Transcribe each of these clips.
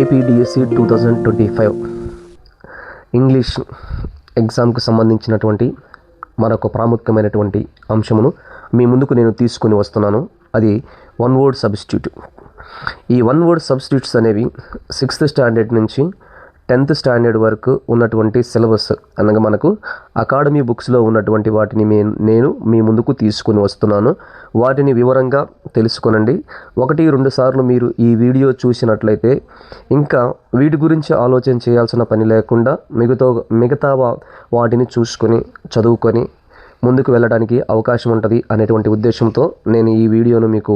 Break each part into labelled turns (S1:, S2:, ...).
S1: APDSC two thousand twenty five English ఎగ్జామ్కి సంబంధించినటువంటి మరొక ప్రాముఖ్యమైనటువంటి అంశమును మీ ముందుకు నేను తీసుకొని వస్తున్నాను. అది వన్ వర్డ్ సబ్స్టిట్యూట్ ఈ వన్ వర్డ్ సబ్స్టిట్యూట్స్ అనేవి సిక్స్త్ స్టాండర్డ్ నుంచి టెన్త్ స్టాండర్డ్ వరకు ఉన్నటువంటి సిలబస్ అనగా మనకు అకాడమీ బుక్స్లో ఉన్నటువంటి వాటిని మే నేను మీ ముందుకు తీసుకొని వస్తున్నాను. వాటిని వివరంగా తెలుసుకునండి. ఒకటి రెండు సార్లు మీరు ఈ వీడియో చూసినట్లయితే ఇంకా వీటి గురించి ఆలోచన చేయాల్సిన పని లేకుండా మిగతా మిగతా వాటిని చూసుకొని చదువుకొని ముందుకు వెళ్ళడానికి అవకాశం ఉంటుంది అనేటువంటి ఉద్దేశంతో నేను ఈ వీడియోను మీకు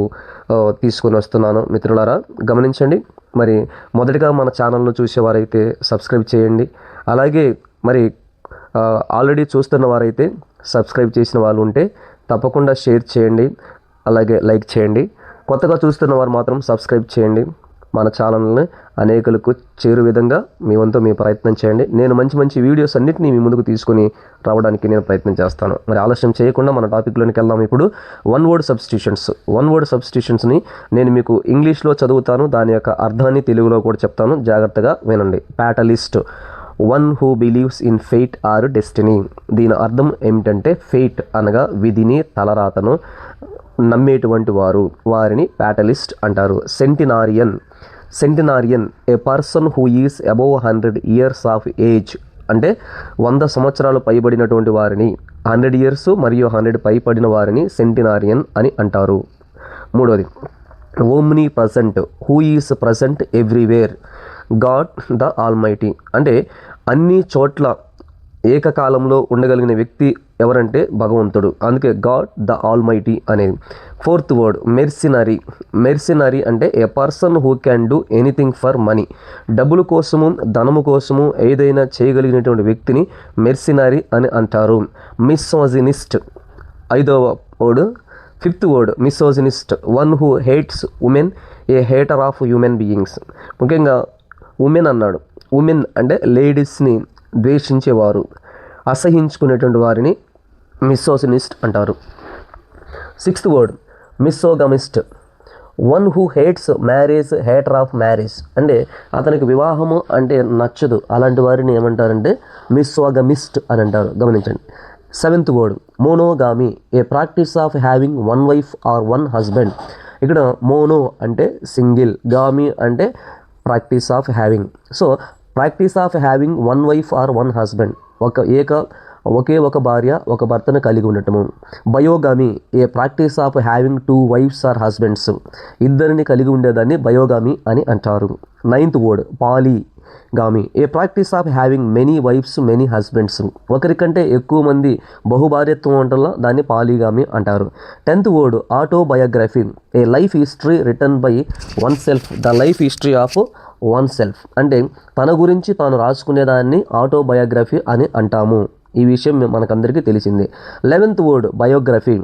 S1: తీసుకొని వస్తున్నాను. మిత్రులారా గమనించండి. మరి మొదటిగా మన ఛానల్ను చూసేవారైతే సబ్స్క్రైబ్ చేయండి. అలాగే మరి ఆల్రెడీ చూస్తున్న వారైతే సబ్స్క్రైబ్ చేసిన వాళ్ళు ఉంటే తప్పకుండా షేర్ చేయండి. అలాగే లైక్ చేయండి. కొత్తగా చూస్తున్న వారు మాత్రం సబ్స్క్రైబ్ చేయండి. మన ఛానల్ని అనేకులకు చేరు విధంగా మీ వంతు మీ ప్రయత్నం చేయండి. నేను మంచి మంచి వీడియోస్ అన్నింటినీ మీ ముందుకు తీసుకొని రావడానికి నేను ప్రయత్నం చేస్తాను. మరి ఆలస్యం చేయకుండా మన టాపిక్లోనికి వెళ్దాం ఇప్పుడు. One word substitutions one word సబ్స్టిట్యూషన్స్ని నేను మీకు ఇంగ్లీష్లో చదువుతాను. దాని యొక్క అర్థాన్ని తెలుగులో కూడా చెప్తాను. జాగ్రత్తగా వినండి. Fatalist one who believes in fate or destiny దీని అర్థం ఏమిటంటే ఫెయిట్ అనగా విధిని తలరాతను. నమ్మేటువంటి వారు వారిని ప్యాటలిస్ట్ అంటారు. Centenarian. Centenarian a person who is above hundred years of age అంటే వంద సంవత్సరాలు పైబడినటువంటి వారిని హండ్రెడ్ ఇయర్స్ మరియు హండ్రెడ్ పైబడిన వారిని సెంటినారియన్ అని అంటారు. మూడవది omnipresent who is present everywhere. God the almighty. అంటే అన్ని చోట్ల ఏకకాలంలో ఉండగలిగిన వ్యక్తి ఎవరంటే భగవంతుడు. అందుకే గాడ్ ద ఆల్మైటీ అనేది. Fourth word mercenary. మెర్సినరీ అంటే a person who can do anything for money. డబ్బుల కోసము ధనము కోసము ఏదైనా చేయగలిగినటువంటి వ్యక్తిని మెర్సినరీ అని అంటారు. మిస్సోజినిస్ట్ ఐదవ word fifth word misogynist one who hates women a hater of human beings. ముఖ్యంగా ఉమెన్ అన్నాడు. ఉమెన్ అంటే లేడీస్ని ద్వేషించేవారు అసహించుకునేటువంటి వారిని మిస్సోసినిస్ట్ అంటారు. Sixth word misogamist. One who hates marriage hater of marriage అంటే అతనికి వివాహము అంటే నచ్చదు. అలాంటి వారిని ఏమంటారంటే మిస్సోగమిస్ట్ అని అంటారు. గమనించండి. Seventh word monogamy a practice of having one wife or one husband ఇక్కడ మోనో అంటే సింగిల్ గామి అంటే practice of having so practice of having one wife or one husband ఒక ఏక ఒకే ఒక భార్య ఒక భర్తను కలిగి ఉండటము. Bigamy a practice of having two wives or husbands. ఇద్దరిని కలిగి ఉండేదాన్ని బయోగామి అని అంటారు. Ninth word polygamy. A practice of having many wives many husbands. ఒకరికంటే ఎక్కువ మంది బహుభార్యత్వం ఉండటంలో దాన్ని పాలీగామి అంటారు. Tenth word autobiography. A life history written by one self the life history of one self. అంటే తన గురించి తాను రాసుకునేదాన్ని ఆటోబయోగ్రఫీ అని అంటాము. ఈ విషయం మనకందరికీ తెలిసింది. Eleventh word biography.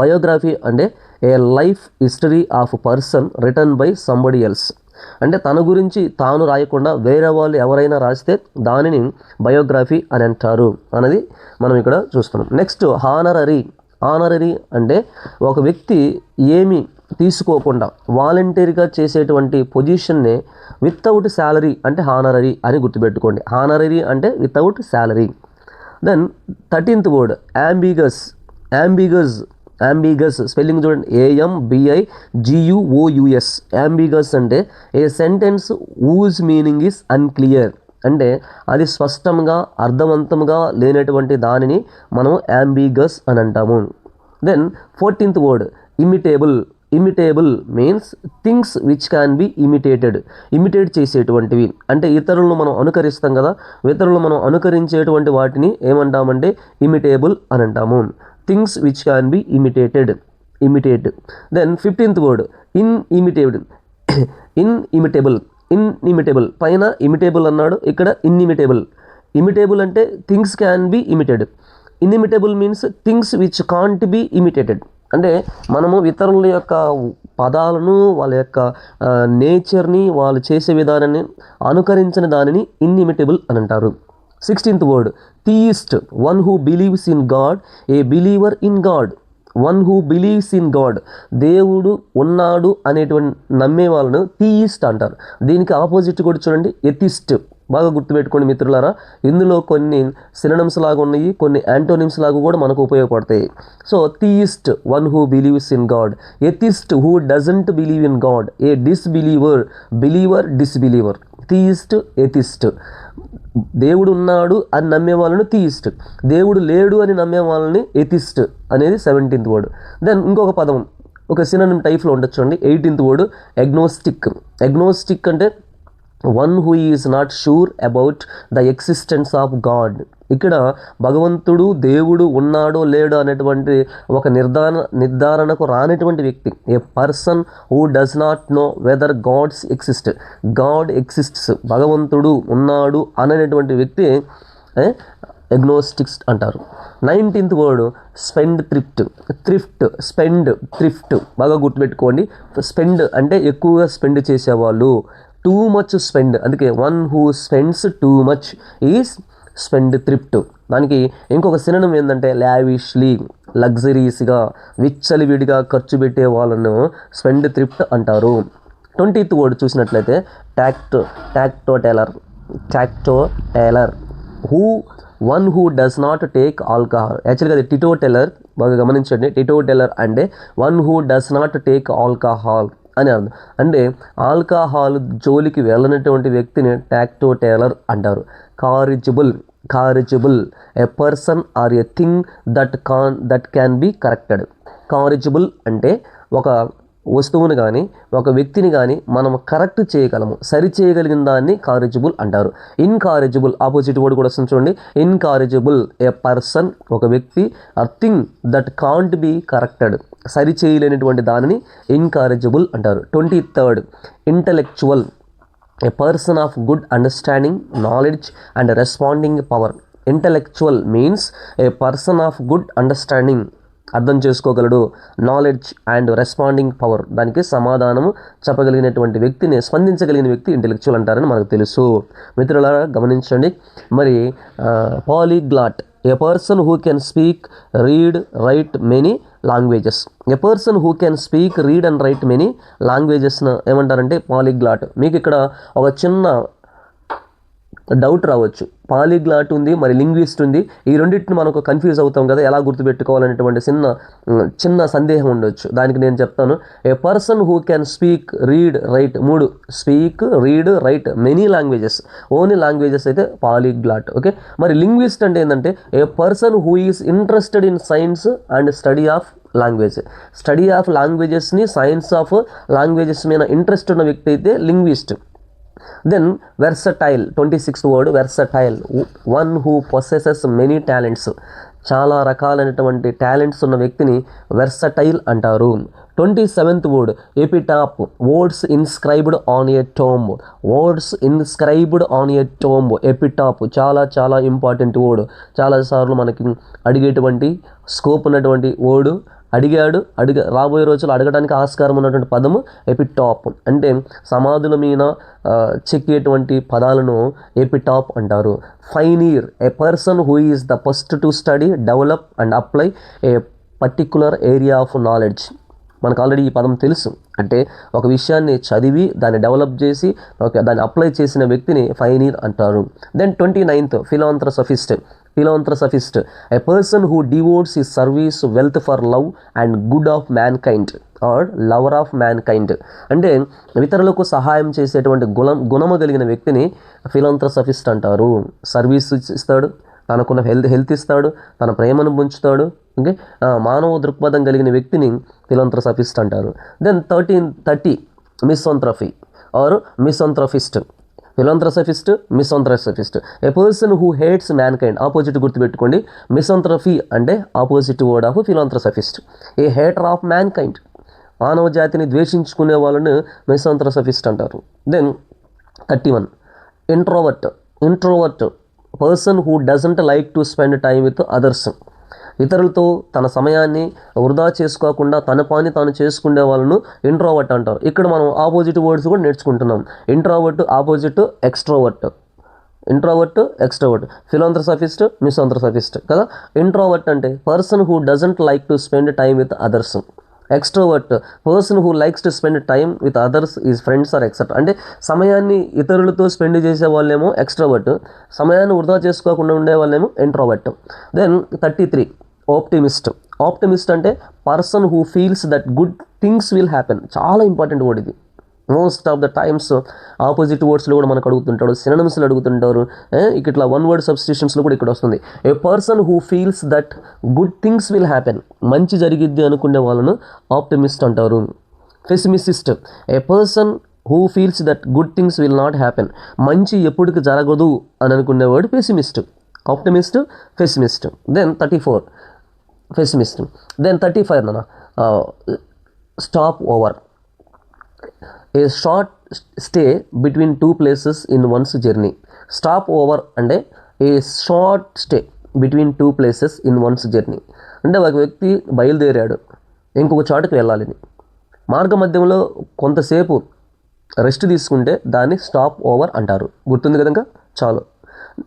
S1: బయోగ్రఫీ అంటే a life history of person written by somebody else. అంటే తన గురించి తాను రాయకుండా వేరే వాళ్ళు ఎవరైనా రాస్తే దానిని బయోగ్రఫీ అని అంటారు అనేది మనం ఇక్కడ చూస్తున్నాం. Next honorary. హానరరీ అంటే ఒక వ్యక్తి ఏమి తీసుకోకుండా వాలంటీర్గా చేసేటువంటి పొజిషన్నే వితౌట్ శాలరీ అంటే హానరరీ అని గుర్తుపెట్టుకోండి. హానరరీ అంటే without salary. Then thirteenth word ambiguous ambiguous ambiguous spelling చూడండి. A M B I G U O U S ambiguous అంటే a sentence whose meaning is unclear అంటే అది స్పష్టంగా అర్థవంతంగా లేనటువంటి దానిని మనం యాంబిగస్ అని అంటాము. Then fourteenth word imitable imitable means things which can be imitated imitate చేసేటువంటివి. అంటే ఇతరులను మనం అనుకరిస్తాం కదా ఇతరులను మనం అనుకరించేటువంటి వాటిని ఏమంటామంటే ఇమిటేబుల్ అని అంటాము. Things which can be imitated imitate then fifteenth word in imitable in imitable in imitable పైన ఇమిటేబుల్ అన్నాడు ఇక్కడ ఇన్ఇమిటేబుల్ ఇమిటేబుల్ అంటే things can be imitated inimitable means things which can't be imitated అంటే మనము ఇతరుల యొక్క పదాలను వాళ్ళ యొక్క నేచర్ని వాళ్ళు చేసే విధానాన్ని అనుకరించిన దానిని ఇన్ఇమిటబుల్ అని అంటారు. Sixteenth word theist one who believes in God a believer in God one who believes in God దేవుడు ఉన్నాడు అనేటువంటి నమ్మే వాళ్ళను థీయిస్ట్ అంటారు. దీనికి ఆపోజిట్ కూడా చూడండి ఎథిస్ట్ బాగా గుర్తుపెట్టుకోండి మిత్రులారా. ఇందులో కొన్ని సిననమ్స్ లాగా ఉన్నాయి కొన్ని యాంటోనిమ్స్ లాగా కూడా మనకు ఉపయోగపడతాయి. So theist one who believes in God atheist who doesn't believe in God a disbeliever believer disbeliever theist atheist దేవుడు ఉన్నాడు అని నమ్మే వాళ్ళని థీయిస్ట్ దేవుడు లేడు అని నమ్మే వాళ్ళని ఎథిస్ట్ అనేది సెవెంటీన్త్ వర్డ్ దెన్ ఇంకొక పదం ఒక సినిమా టైప్లో ఉండొచ్చు అండి. ఎయిటీన్త్ వర్డ్ ఎగ్నోస్టిక్ ఎగ్నోస్టిక్ అంటే one who is not sure about the existence of God ఇక్కడ భగవంతుడు దేవుడు ఉన్నాడో లేడో అనేటువంటి ఒక నిర్ధారణ నిర్ధారణకు రానటువంటి వ్యక్తి. A person who does not know whether gods exist god exists భగవంతుడు ఉన్నాడు అనేటువంటి వ్యక్తి ఎగ్నోస్టిక్స్ అంటారు. Nineteenth word spendthrift thrift spendthrift బాగా గుర్తుపెట్టుకోండి. స్పెండ్ అంటే ఎక్కువగా స్పెండ్ చేసేవాళ్ళు. టూ మచ్ స్పెండ్ అందుకే one who spends too much is spendthrift దానికి ఇంకొక సినిమం ఏంటంటే లావిష్లీ లగ్జరీస్గా విచ్చలివిడిగా ఖర్చు పెట్టే వాళ్ళను స్పెండ్ త్రిప్ట్ అంటారు. ట్వంటీత్ వర్డ్ చూసినట్లయితే tact teetotaller teetotaller who one who does not take alcohol యాక్చువల్గా అది టిటో టెలర్ బాగా గమనించండి. టిటో టెలర్ అంటే one who does not take alcohol అని అర్థం. అంటే ఆల్కహాల్ జోలికి వెళ్ళనటువంటి వ్యక్తిని టాక్టో టేలర్ అంటారు. Corrigible corrigible a person or a thing that can that can be corrected corrigible అంటే ఒక వస్తువును కానీ ఒక వ్యక్తిని కానీ మనం కరెక్ట్ చేయగలము. సరి చేయగలిగిన దాన్ని కారేజబుల్ అంటారు. ఇన్కారేజబుల్ ఆపోజిట్ వర్డ్ కూడా వస్తుంది చూడండి. ఇన్కారేజబుల్ ఏ పర్సన్ ఒక వ్యక్తి a thing that can't be corrected సరి చేయలేనటువంటి దానిని ఇన్కారేజబుల్ అంటారు. Twenty third intellectual a person of good understanding knowledge and responding power intellectual means a person of good understanding అర్థం చేసుకోగలడు. నాలెడ్జ్ అండ్ రెస్పాండింగ్ పవర్ దానికి సమాధానము చెప్పగలిగినటువంటి వ్యక్తిని స్పందించగలిగిన వ్యక్తి ఇంటెలెక్చువల్ అంటారని మనకు తెలుసు. మిత్రులారా గమనించండి. మరి polyglot a person who can speak read write many languages a person who can speak read and write many లాంగ్వేజెస్ను ఏమంటారంటే పాలీగ్లాట్ మీకు ఇక్కడ ఒక చిన్న డౌట్ రావచ్చు. పాలీగ్లాట్ ఉంది మరి లింగ్విస్ట్ ఉంది. ఈ రెండింటిని మనకు కన్ఫ్యూజ్ అవుతాం కదా ఎలా గుర్తుపెట్టుకోవాలనేటువంటి చిన్న చిన్న సందేహం ఉండొచ్చు. దానికి నేను చెప్తాను. A person who can speak read write మూడు speak read write many languages only languages అయితే పాలీగ్లాట్ ఓకే మరి లింగ్విస్ట్ అంటే ఏంటంటే a person who is interested in science and study of language study of లాంగ్వేజెస్ని science of languages మీద interest ఉన్న వ్యక్తి అయితే linguist then versatile twenty sixth word versatile one who possesses many talents చాలా రకాలైనటువంటి talents ఉన్న వ్యక్తిని వెర్సటైల్ అంటారు. Twenty seventh word epitaph words inscribed on a tomb words inscribed on a tomb epitaph చాలా చాలా ఇంపార్టెంట్ వర్డ్ చాలాసార్లు మనకి అడిగేటువంటి స్కోప్ ఉన్నటువంటి వర్డ్ అడిగాడు అడిగ రాబోయే రోజులు అడగడానికి ఆస్కారం ఉన్నటువంటి పదము ఎపిటాప్ అంటే సమాధుల మీద చెక్కేటువంటి పదాలను ఎపిటాప్ అంటారు. Pioneer a person who is the first to study develop and apply a particular area of knowledge మనకు ఆల్రెడీ ఈ పదం తెలుసు. అంటే ఒక విషయాన్ని చదివి దాన్ని డెవలప్ చేసి ఒక దాన్ని అప్లై చేసిన వ్యక్తిని ఫైనీర్ అంటారు. Then twenty ninth philanthropist philanthropist a person who devotes ఈ service wealth for love and good of mankind or lover of mankind అంటే ఇతరులకు సహాయం చేసేటువంటి గుణం గుణము కలిగిన వ్యక్తిని ఫిలాంథ్రసఫిస్ట్ అంటారు. సర్వీస్ ఇస్తాడు తనకున్న హెల్త్ హెల్త్ ఇస్తాడు తన ప్రేమను పుంచుతాడు ఓకే మానవ దృక్పథం కలిగిన వ్యక్తిని ఫిలాంథ్రసఫిస్ట్ అంటారు. Then thirteen thirty misanthropy or misanthropist philanthropist misanthropist a person who hates mankind opposite గుర్తుపెట్టుకోండి. మిసాంథ్రఫీ అంటే opposite word of philanthropist a hater of mankind మానవ జాతిని ద్వేషించుకునే వాళ్ళని మిసాంథ్రసఫిస్ట్ అంటారు. Then thirty one introvert introvert person who doesn't like to spend time with others ఇతరులతో తన సమయాన్ని వృధా చేసుకోకుండా తన పని తాను చేసుకునే వాళ్ళను ఇంట్రోవర్ట్ అంటారు. ఇక్కడ మనం ఆపోజిట్ వర్డ్స్ కూడా నేర్చుకుంటున్నాం. Introvert opposite extrovert introvert extrovert philanthropist misanthropist కదా? ఇంట్రోవర్ట్ అంటే person who doesn't like to spend time with others extrovert person who likes to spend time with others is friends or etcetera అంటే సమయాన్ని ఇతరులతో spend చేసే వాళ్ళేమో extrovert సమయాన్ని వృధా చేసుకోకుండా ఉండే వాళ్ళేమో introvert then thirty three optimist optimist అంటే person who feels that good things will happen చాలా ఇంపార్టెంట్ వర్డ్ ఇది. Most of the times opposite వర్డ్స్లో కూడా మనకు అడుగుతుంటాడు సినిమస్లు అడుగుతుంటారు ఇక ఇట్లా వన్ వర్డ్ సబ్స్టిట్యూషన్స్లో కూడా ఇక్కడ వస్తుంది. A person who feels that good things will happen మంచి జరిగిద్ది అనుకునే వాళ్ళను ఆప్టిమిస్ట్ అంటారు. Pessimist a person who feels that good things will not happen మంచి ఎప్పటికి జరగదు అని అనుకునేవాడు pessimist optimist pessimist then thirty four pessimist then thirty five నాన్న stop over a short stay between two places in one's journey stop over అంటే a short stay between two places in one's journey అంటే ఒక వ్యక్తి బయలుదేరాడు ఇంకొక చోటుకు వెళ్ళాలని మార్గ మధ్యంలో కొంతసేపు రెస్ట్ తీసుకుంటే దాన్ని స్టాప్ ఓవర్ అంటారు. గుర్తుంది కనుక చాలు.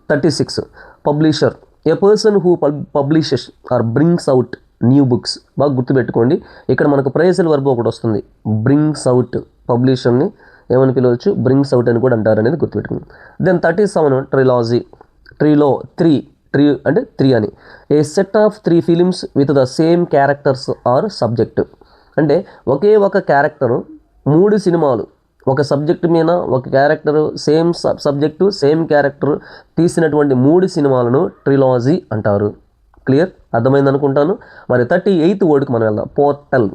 S1: Thirty six publisher a person who publishes or brings out new books బాగా గుర్తుపెట్టుకోండి. ఇక్కడ మనకు ప్రైజల్ వర్బ్ ఒకటి వస్తుంది. బ్రింగ్స్ అవుట్ పబ్లిషర్ని ఏమని పిలవచ్చు? బ్రింగ్స్ అవుట్ అని కూడా అంటారు అనేది గుర్తుపెట్టుకోండి. దెన్ థర్టీ సెవెన్ ట్రిలాజీ ట్రీలో త్రీ ట్రీ అంటే త్రీ అని. A set of three films with the same characters or subject అంటే ఒకే ఒక క్యారెక్టరు మూడు సినిమాలు ఒక సబ్జెక్ట్ మీద ఒక character same sub subject same character తీసినటువంటి మూడు సినిమాలను ట్రిలాజీ అంటారు. క్లియర్? అర్థమైంది అనుకుంటాను. మరి థర్టీ ఎయిత్ వర్డ్కి మనం వెళ్దాం. Portal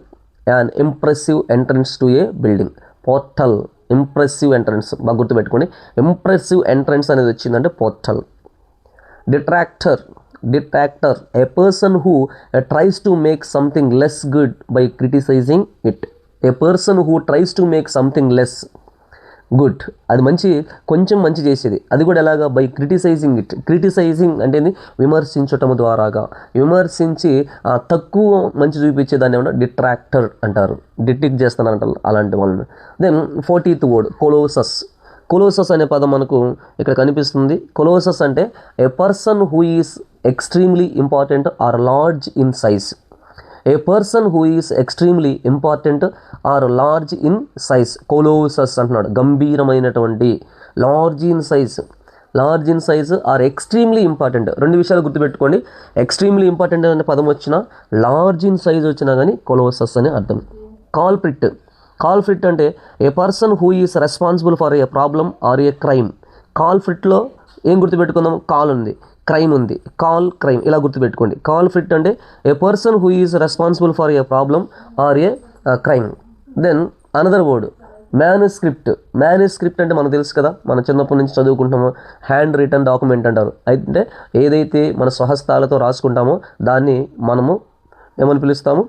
S1: an impressive entrance to a building portal impressive entrance బాగా గుర్తుపెట్టుకోండి. ఇంప్రెసివ్ ఎంట్రన్స్ అనేది వచ్చిందంటే portal. Detractor detractor a person who tries to make something less good by criticizing it a person who tries to make something less good అది మంచి కొంచెం మంచి చేసేది. అది కూడా ఎలాగా? బై క్రిటిసైజింగ్ ఇట్ క్రిటిసైజింగ్ అంటే విమర్శించటం ద్వారాగా. విమర్శించి తక్కువ మంచి చూపించే దాన్ని ఏమన్నా డిట్రాక్టర్ అంటారు. డిటిక్ చేస్తాను అంటారు అలాంటి వాళ్ళని. దెన్ ఫోర్టీత్ వర్డ్ కొలోసస్ కొలోసస్ అనే పదం మనకు ఇక్కడ కనిపిస్తుంది. కొలోసస్ అంటే a person who is extremely important or large in size a person who is extremely important or large in size colossus అంటున్నాడు. గంభీరమైనటువంటి large in size large in size or extremely important రెండు విషయాలు గుర్తుపెట్టుకోండి. Extremely important అనే పదం వచ్చినా large in size వచ్చినా కానీ కొలోసస్ అని అర్థం. కాల్ప్రిట్ కాల్ఫ్రిట్ అంటే a person who is responsible for a problem or a crime కాల్ఫ్రిట్లో ఏం గుర్తుపెట్టుకుందాం? కాల్ ఉంది క్రైమ్ ఉంది. కాల్ క్రైమ్ ఇలా గుర్తుపెట్టుకోండి. కాల్ ఫిట్ అంటే a person who is responsible for a problem or a crime then another word manuscript manuscript అంటే మనకు తెలుసు కదా మన చిన్నప్పటి నుంచి చదువుకుంటామో హ్యాండ్ రిటర్న్ డాక్యుమెంట్ అంటారు. అయితే ఏదైతే మన స్వహస్తాలతో రాసుకుంటామో దాన్ని మనము ఏమని పిలుస్తాము?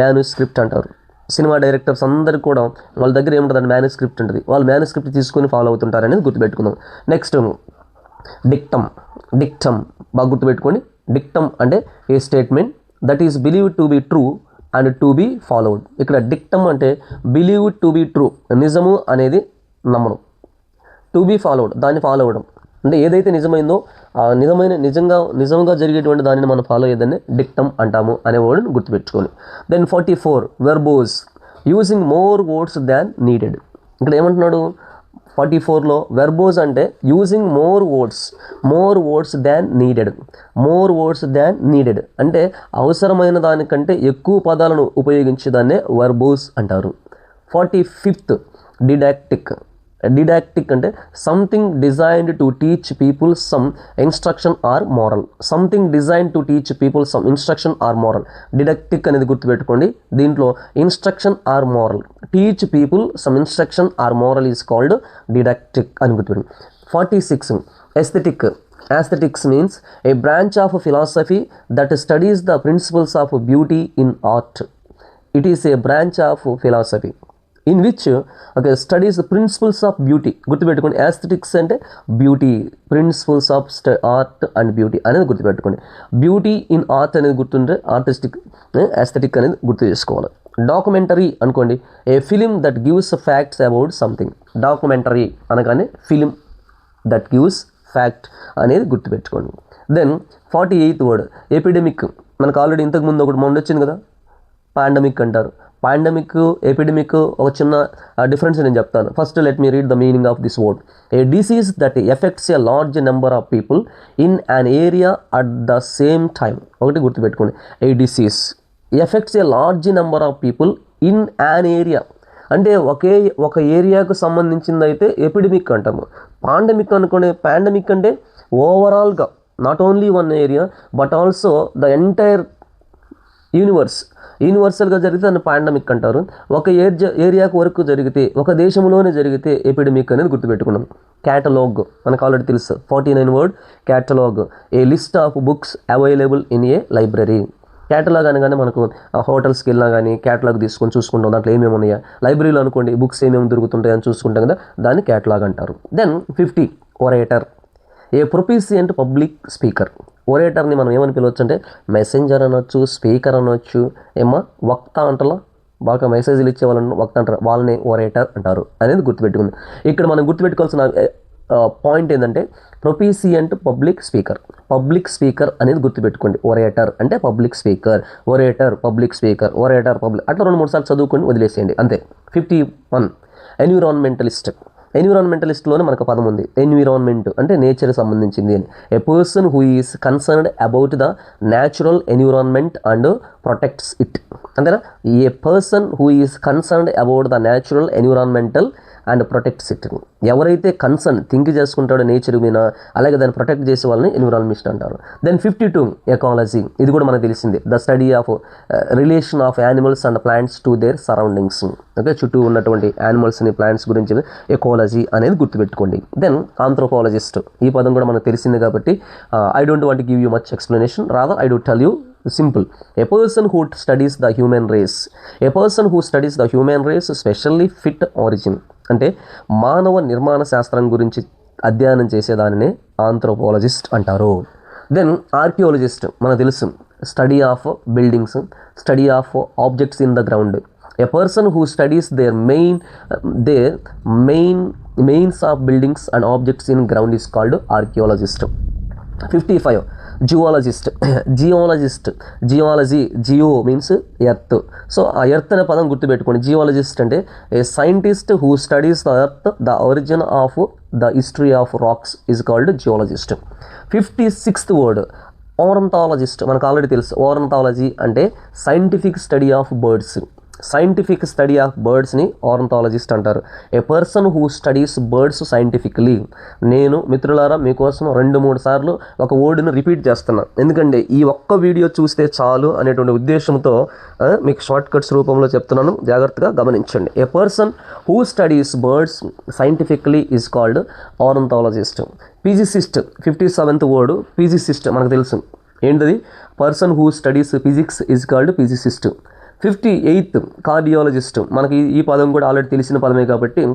S1: మ్యానుస్క్రిప్ట్ అంటారు. సినిమా డైరెక్టర్స్ అందరికీ కూడా వాళ్ళ దగ్గర ఏముంటుంది మ్యానుస్క్రిప్ట్ ఉంటుంది. వాళ్ళు మ్యానుస్క్రిప్ట్ తీసుకొని ఫాలో అవుతుంటారు అనేది గుర్తుపెట్టుకుందాం. నెక్స్ట్ డిక్టమ్ డిక్టమ్ బాగా గుర్తుపెట్టుకోండి. డిక్టమ్ అంటే a statement that is believe to be true and to be followed ఇక్కడ డిక్టమ్ అంటే బిలీవ్ టు బి ట్రూ నిజము అనేది నమ్మడం. టు బీ ఫాలోడ్ దాన్ని ఫాలో అవ్వడం. అంటే ఏదైతే నిజమైందో ఆ నిజమైన నిజంగా నిజంగా జరిగేటువంటి దానిని మనం ఫాలో అయ్యేదాన్ని డిక్టమ్ అంటాము అనే వర్డ్ని గుర్తుపెట్టుకోండి. Then forty four verbose using more words than needed ఇక్కడ ఏమంటున్నాడు? ఫార్టీ ఫోర్లో వెర్బోజ్ అంటే using more words more words than needed more words than needed అంటే అవసరమైన దానికంటే ఎక్కువ పదాలను ఉపయోగించేదాన్నే వెర్బోస్ అంటారు. Forty fifth didactic డిడాక్టిక్ అంటే something designed to teach people some instruction or moral something design to teach people some instruction or moral didactic అనేది గుర్తుపెట్టుకోండి దీంట్లో instruction or moral teach people some instruction or moral is called didactic అని గుర్తుపెట్టుకోండి forty six aesthetic Aesthetics means a branch of philosophy that studies the principles of beauty in art. It is a branch of philosophy In which okay studies principles of beauty గుర్తుపెట్టుకోండి aesthetics అంటే beauty principles of art and beauty అనేది గుర్తుపెట్టుకోండి. Beauty in art అనేది గుర్తుంటే artistic aesthetic eh, అనేది గుర్తు చేసుకోవాలి. Documentary అనుకోండి a film that gives facts about something documentary అనగానే ఫిలిం దట్ గివ్స్ ఫ్యాక్ట్ అనేది గుర్తుపెట్టుకోండి. Then forty eighth word epidemic మనకు ఆల్రెడీ ఇంతకుముందు ఒకటి మొండొచ్చింది కదా? పాండమిక్ అంటారు. పాండమిక్ ఎపిడమిక్ ఒక చిన్న డిఫరెన్స్ నేను చెప్తాను. First let me read the meaning of this word a disease that affects a large number of people in an area at the same time ఒకటి గుర్తుపెట్టుకోండి. A disease affects a large number of people in an area అంటే ఒకే ఒక ఏరియాకు సంబంధించింది అయితే epidemic అంటాము. Pandemic అనుకునే pandemic అంటే ఓవరాల్గా not only one area but also the entire universe యూనివర్సల్గా జరిగితే దాన్ని పాండమిక్ అంటారు. ఒక ఏరియా ఏరియాకు వరకు జరిగితే ఒక దేశంలోనే జరిగితే ఎపిడమిక్ అనేది గుర్తుపెట్టుకున్నాం. క్యాటలాగ్ మనకు ఆల్రెడీ తెలుసు. Forty nine word catalogue a list of books available in a library catalogue అనగానే మనకు హోటల్స్కి వెళ్ళినా కానీ క్యాటలాగ్ తీసుకొని చూసుకుంటాం. దాంట్లో ఏమేమి ఉన్నాయా? లైబ్రరీలో అనుకోండి బుక్స్ ఏమేమి దొరుకుతుంటాయని చూసుకుంటాం కదా దాన్ని క్యాటలాగ్ అంటారు. Then fifty orator a proficient public speaker ఒరేటర్ని మనం ఏమని పిలవచ్చు అంటే మెసెంజర్ అనొచ్చు స్పీకర్ అనొచ్చు ఏమో వక్త అంటలో? బాగా మెసేజ్లు ఇచ్చే వాళ్ళని వక్త అంటారు. వాళ్ళని ఒరేటర్ అంటారు. అనేది గుర్తుపెట్టుకుంది. ఇక్కడ మనం గుర్తుపెట్టుకోవాల్సిన పాయింట్ ఏంటంటే proficient public speaker. Public speaker అనేది గుర్తుపెట్టుకోండి. ఒరేటర్ అంటే public speaker. Orator public speaker. Orator public అట్లా రెండు మూడు సార్లు చదువుకొని వదిలేసేయండి. అంతే. Fifty one. ఎన్విరాన్మెంటలిస్ట్. ఎన్విరాన్మెంటలిస్ట్లోనే మనకు పదం ఉంది. ఎన్విరాన్మెంట్ అంటే నేచర్ సంబంధించింది అని. A person who is concerned about the natural environment and protects it అంతేనా? A person who is concerned about the natural environmental and protects it ఎవరైతే కన్సర్న్ థింక్ చేసుకుంటాడో nature మీద అలాగే దాన్ని ప్రొటెక్ట్ చేసే వాళ్ళని ఎన్విరాన్మిస్ట్ అంటారు. దెన్ ఫిఫ్టీ టూ ఎకాలజీ ఇది కూడా మనకు తెలిసిందే. The study of relation of animals and plants to their surroundings okay చుట్టూ ఉన్నటువంటి యానిమల్స్ని ప్లాంట్స్ గురించి ఎకాలజీ అనేది గుర్తుపెట్టుకోండి. దెన్ ఆంథ్రోపాలజిస్ట్ ఈ పదం కూడా మనకు తెలిసింది కాబట్టి I don't want give you much explanation rather I don't tell you simple a person who studies the human race a person who studies the human race specially fit origin అంటే మానవ నిర్మాణ శాస్త్రం గురించి అధ్యయనం చేసేదానినే ఆంథ్రోపాలజిస్ట్ అంటారు. Then archaeologist మనకు తెలుసు. Study of buildings study of objects in the ground a person who studies their main their main mains of buildings and objects in ground is called archaeologist fifty five geologist geologist geology geo means earth. So ఆ earth అనే పదం గుర్తుపెట్టుకోండి. Geologist అంటే a scientist who studies the earth the origin of the history of rocks is called geologist fifty sixth word. Ornithologist. మనకు already తెలుసు. Ornithology అంటే scientific study of birds. Scientific study of బర్డ్స్ని ornithologist అంటారు. A person who studies birds scientifically నేను మిత్రులారా మీకోసం రెండు మూడు సార్లు ఒక వర్డ్ని రిపీట్ చేస్తున్నా. ఎందుకంటే ఈ ఒక్క వీడియో చూస్తే చాలు అనేటువంటి ఉద్దేశంతో మీకు షార్ట్ కట్స్ రూపంలో చెప్తున్నాను. జాగ్రత్తగా గమనించండి. A person who studies birds scientifically is called ornithologist physicist fifty seventh word physicist మనకు తెలుసు. ఏంటిది? Person who studies physics is called physicist fifty eighth cardiologist. మనకి ఈ- పదం కూడా ఆల్రెడీ తెలిసిన పదమే కాబట్టి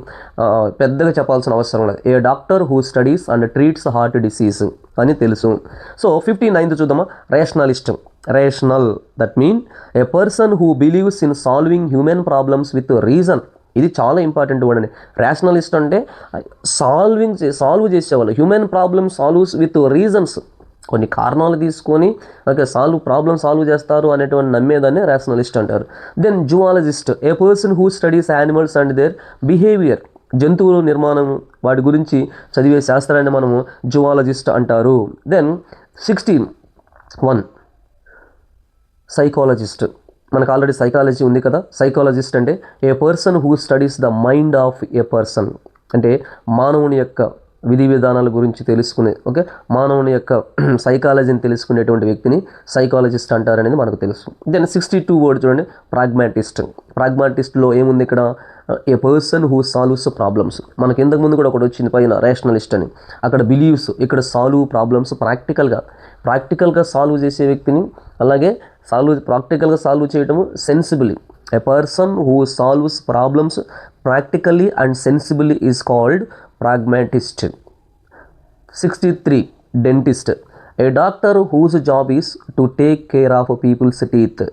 S1: పెద్దగా చెప్పాల్సిన అవసరం లేదు. A doctor who studies and treats heart disease అని తెలుసు. సో ఫిఫ్టీ నైన్త్ చూద్దామా? Rationalist. Rational that mean a person who believes in solving human problems with reason ఇది చాలా ఇంపార్టెంట్ వర్డ్ అండి. రేషనలిస్ట్ అంటే సాల్వింగ్ సాల్వ్ చేసేవాళ్ళు. Human problem solves with reasons కొన్ని కారణాలు తీసుకొని ఓకే సాల్వ్ ప్రాబ్లమ్ సాల్వ్ చేస్తారు అనేటువంటి నమ్మేదాన్ని రేషనలిస్ట్ అంటారు. Then zoologist a person who studies animals and their behaviour జంతువుల నిర్మాణం వాటి గురించి చదివే శాస్త్రాన్ని మనము జువాలజిస్ట్ అంటారు. దెన్ సిక్స్టీన్ వన్ సైకాలజిస్ట్ మనకు ఆల్రెడీ సైకాలజీ ఉంది కదా. సైకాలజిస్ట్ అంటే a person who studies the mind of a person అంటే మానవుని యొక్క విధి విధానాల గురించి తెలుసుకునే ఓకే? మానవుని యొక్క సైకాలజీని తెలుసుకునేటువంటి వ్యక్తిని సైకాలజిస్ట్ అంటారనేది మనకు తెలుసు. దెన్ సిక్స్టీ టూ వర్డ్ చూడండి ప్రాగ్మాటిస్ట్ ప్రాగ్మాటిస్ట్లో ఏముంది ఇక్కడ? A person who solves problems మనకి ఇంతకు ముందు కూడా ఒకటి వచ్చింది పైన రేషనలిస్ట్ అని. అక్కడ బిలీవ్స్ ఇక్కడ సాల్వ్ ప్రాబ్లమ్స్ ప్రాక్టికల్గా ప్రాక్టికల్గా సాల్వ్ చేసే వ్యక్తిని అలాగే సాల్వ్ ప్రాక్టికల్గా సాల్వ్ చేయటము sensibly a person who solves problems practically and sensibly is called pragmatist. Sixty three dentist. A doctor whose job is to take care of people's teeth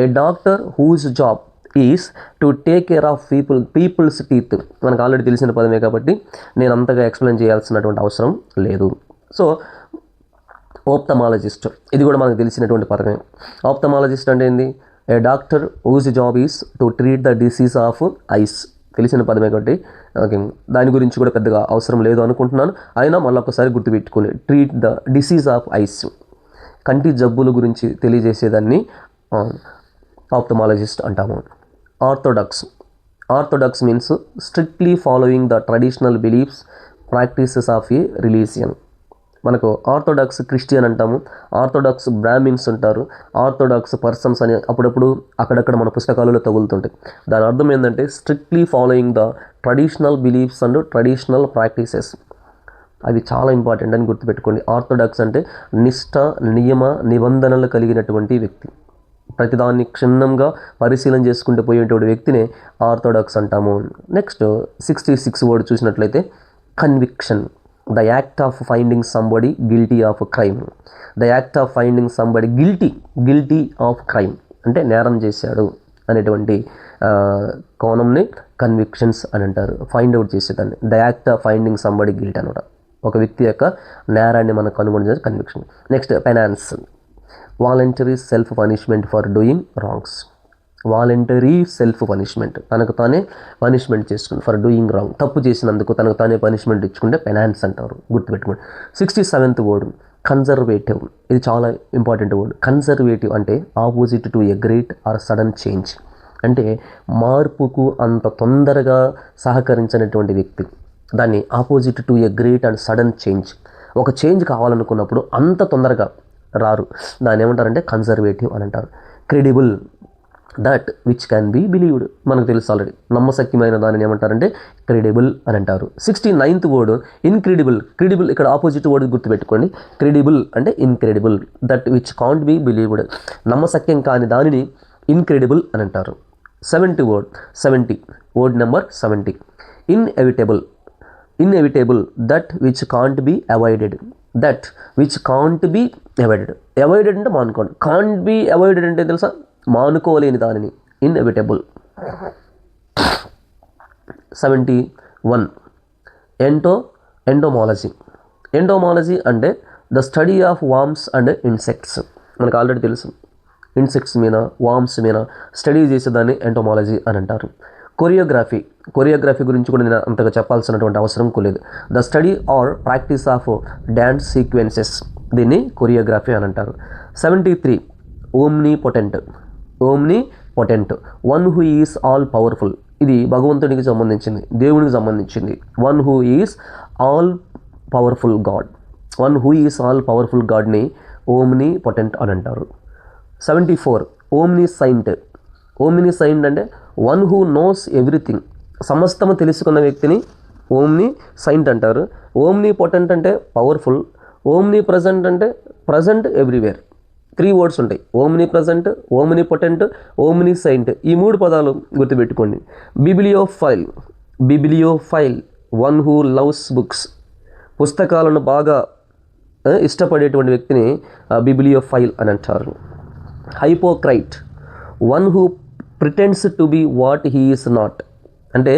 S1: a doctor whose job is to take care of people people's teeth మనకు already తెలిసిన పదమే కాబట్టి నేను అంతగా explain చేయాల్సినటువంటి అవసరం లేదు. So ఓప్తమాలజిస్ట్ ఇది కూడా మనకు తెలిసినటువంటి పదమే. ఓప్తమాలజిస్ట్ అంటే ఏంది? A doctor whose job is to treat the disease of eyes తెలిసిన పదమే కాబట్టి ఓకే దాని గురించి కూడా పెద్దగా అవసరం లేదు అనుకుంటున్నాను. అయినా మళ్ళీ ఒకసారి గుర్తుపెట్టుకుని treat the disease of eyes కంటి జబ్బుల గురించి తెలియజేసేదాన్ని ఆప్థమాలజిస్ట్ అంటాము. Orthodox orthodox means strictly following the traditional beliefs practices of a religion మనకు ఆర్థోడాక్స్ క్రిస్టియన్ అంటాము. ఆర్థోడాక్స్ బ్రాహ్మిన్స్ ఉంటారు. ఆర్థోడాక్స్ పర్సన్స్ అని అప్పుడప్పుడు అక్కడక్కడ మన పుస్తకాలలో తగులుతుంటాయి. దాని అర్థం ఏంటంటే strictly following the traditional beliefs and traditional practices. అవి చాలా ఇంపార్టెంట్ అని గుర్తుపెట్టుకోండి. ఆర్థోడాక్స్ అంటే నిష్ట నియమ నిబంధనలు కలిగినటువంటి వ్యక్తి. ప్రతిదాన్ని క్షుణ్ణంగా పరిశీలన చేసుకుంటూ పోయేటువంటి వ్యక్తినే ఆర్థోడాక్స్ అంటాము. నెక్స్ట్ సిక్స్టీ సిక్స్ వర్డ్ చూసినట్లయితే conviction the act of finding somebody guilty of crime the act of finding somebody guilty guilty of crime అంటే నేరం చేశాడు అనేటువంటి కోణంని కన్విక్షన్స్ అని అంటారు. ఫైండ్ అవుట్ చేసేదాన్ని. The act of finding somebody guilt అనమాట. ఒక వ్యక్తి యొక్క నేరాన్ని మనం కనుగొనడం conviction next penance voluntary self punishment for doing wrongs voluntary self punishment. తనకు తానే పనిష్మెంట్ చేసుకుని ఫర్ డూయింగ్ రాంగ్. తప్పు చేసినందుకు తనకు తానే పనిష్మెంట్ ఇచ్చుకుంటే పెనాన్స్ అంటారు. గుర్తుపెట్టుకోండి. Sixty seventh word. కన్జర్వేటివ్. ఇది చాలా ఇంపార్టెంట్ వర్డ్. కన్జర్వేటివ్ అంటే opposite to a great or sudden change. అంటే మార్పుకు అంత తొందరగా సహకరించినటువంటి వ్యక్తి. దాన్ని opposite to a great and sudden change. ఒక చేంజ్ కావాలనుకున్నప్పుడు అంత తొందరగా రారు. దాన్ని ఏమంటారంటే కన్జర్వేటివ్ అని అంటారు. Credible. That which can be believed మనకు తెలుసు ఆల్రెడీ నమ్మశక్యమైన దానిని ఏమంటారంటే క్రెడిబుల్ అని అంటారు. Sixty ninth word incredible credible ఇక్కడ ఆపోజిట్ వర్డ్ గుర్తుపెట్టుకోండి. క్రెడిబుల్ అంటే incredible that which can't be believed నమ్మశక్యం కాని దానిని ఇన్క్రెడిబుల్ అని అంటారు. Seventy word seventy word number seventy inevitable inevitable that which can't be avoided that which can't be avoided avoided అంటే మానుకోండి. Can't be avoided అంటే తెలుసా? మానుకోలేని దానిని. ఇన్ఎవిటబుల్ సెవెంటీ వన్ ఎంటో ఎండోమాలజీ ఎండోమాలజీ అంటే the study of worms and insects మనకు already తెలుసు. Insects మీద వామ్స్ మీద స్టడీ చేసేదాన్ని ఎంటోమాలజీ అని అంటారు. కొరియోగ్రఫీ కొరియోగ్రఫీ గురించి కూడా నేను అంతగా చెప్పాల్సినటువంటి అవసరం లేదు the study or practice of dance sequences దీన్ని కొరియోగ్రఫీ అని అంటారు. Seventy three omnipotent omnipotent. One who is all powerful. ఇది భగవంతునికి సంబంధించింది దేవునికి సంబంధించింది. One who is all powerful god. One who is all powerful గాడ్ని omnipotent అని అంటారు. Seventy four omniscient omniscient అంటే వన్ హూ నోస్ ఎవ్రీథింగ్. సమస్తము తెలుసుకున్న వ్యక్తిని ఓమ్ని సైంట్ అంటారు. ఓమ్ని పొటెంట్ అంటే పవర్ఫుల్. ఓమ్ని ప్రజెంట్ అంటే ప్రజెంట్ ఎవ్రీవేర్. త్రీ వర్డ్స్ ఉంటాయి. Omnipresent omnipotent omniscient ఈ మూడు పదాలు గుర్తుపెట్టుకోండి. Bibliophile bibliophile one who loves books పుస్తకాలను బాగా ఇష్టపడేటువంటి వ్యక్తిని బిబిలియో ఫైల్ అని అంటారు. Hypocrite one who pretends to be what he is not అంటే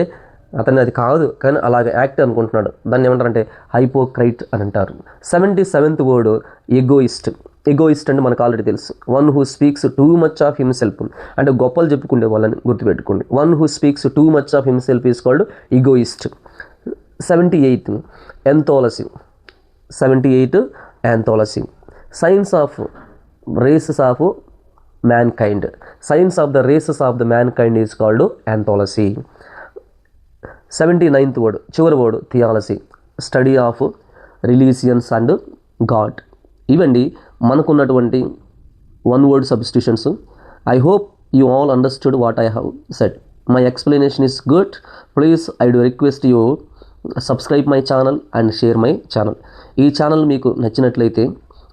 S1: అతను అది కాదు కానీ అలాగే యాక్ట్ అనుకుంటున్నాడు. దాన్ని ఏమంటారంటే హైపోక్రైట్ అని అంటారు. Seventy seventh word egoist. Egoist అంటే మనకు ఆల్రెడీ తెలుసు. One who speaks too much of himself. అంటే గొప్పలు చెప్పుకునే వాళ్ళని గుర్తుపెట్టుకోండి. One who speaks too much of himself is called egoist seventy eighth ఎంతోలసి seventy eight anthology science of races of mankind science of the races of the mankind is called anthology seventy ninth word చివరి word theology study of religions and God. ఇవండి మనకున్నటువంటి one word substitutions. I hope you all understood what I have set my explanation is good. Please I do request you subscribe my channel and share my channel. ఈ channel మీకు నచ్చినట్లయితే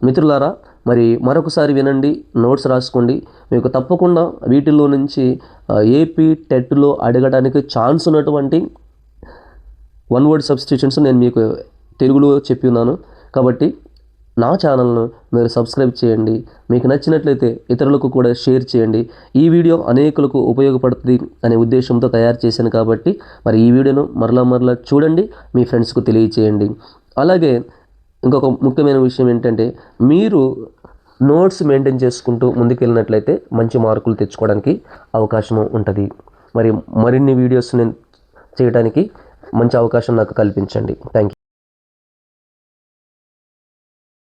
S1: మిత్రులారా మరి మరొకసారి వినండి notes రాసుకోండి. మీకు తప్పకుండా వీటిల్లో నుంచి ఏపీ టెట్లో అడగడానికి ఛాన్స్ ఉన్నటువంటి వన్ వర్డ్ సబ్స్టిట్యూషన్స్ నేను మీకు తెలుగులో చెప్పి ఉన్నాను. కాబట్టి నా ఛానల్ను మీరు సబ్స్క్రైబ్ చేయండి. మీకు నచ్చినట్లయితే ఇతరులకు కూడా షేర్ చేయండి. ఈ వీడియో అనేకులకు ఉపయోగపడుతుంది అనే ఉద్దేశంతో తయారు చేశాను కాబట్టి మరి ఈ వీడియోను మరలా మరలా చూడండి మీ ఫ్రెండ్స్కు తెలియచేయండి. అలాగే ఇంకొక ముఖ్యమైన విషయం ఏంటంటే మీరు నోట్స్ మెయింటైన్ చేసుకుంటూ ముందుకెళ్ళినట్లయితే మంచి మార్కులు తెచ్చుకోవడానికి అవకాశం ఉంటుంది. మరి మరిన్ని వీడియోస్ నేను చేయడానికి మంచి అవకాశం నాకు కల్పించండి. Thank you